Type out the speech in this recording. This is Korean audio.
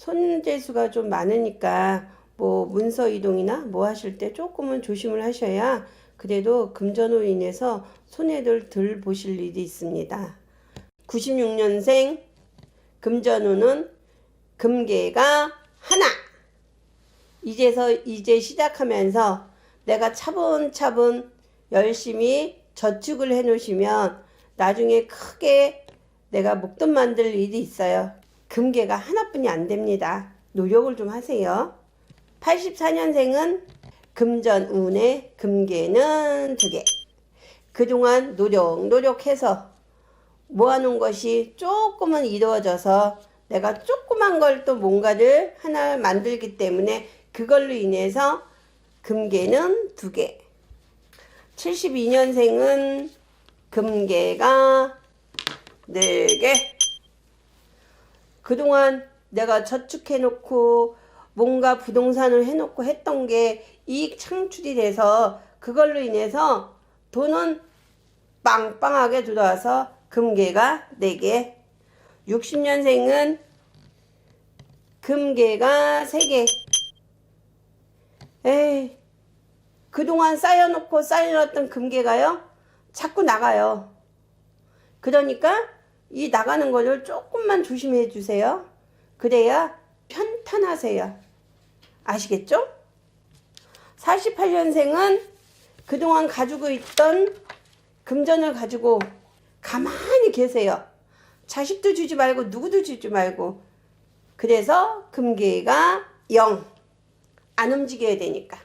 손재수가 좀 많으니까 뭐 문서 이동이나 뭐 하실 때 조금은 조심을 하셔야 그래도 금전으로 인해서 손해를 덜 보실 일이 있습니다. 96년생 금전운은 금계가 하나. 이제서 이제 시작하면서 내가 차분차분 열심히 저축을 해 놓으시면 나중에 크게 내가 목돈 만들 일이 있어요. 금계가 하나뿐이 안 됩니다. 노력을 좀 하세요. 84년생은 금전운에 금계는 두 개. 그동안 노력, 노력해서 모아놓은 것이 조금은 이루어져서 내가 조그만 걸 또 뭔가를 하나 만들기 때문에 그걸로 인해서 금계는 두 개. 72년생은 금계가 네 개. 그동안 내가 저축해놓고 뭔가 부동산을 해놓고 했던 게 이익 창출이 돼서 그걸로 인해서 돈은 빵빵하게 들어와서 금계가 4개 60년생은 금계가 3개 에이 그동안 쌓여놓고 쌓여놨던 금계가요? 자꾸 나가요. 그러니까 이 나가는 거를 조금만 조심해 주세요 그래야 편탄하세요 아시겠죠? 48년생은 그동안 가지고 있던 금전을 가지고 가만히 계세요. 자식도 주지 말고 누구도 주지 말고. 그래서 금계가 0. 안 움직여야 되니까.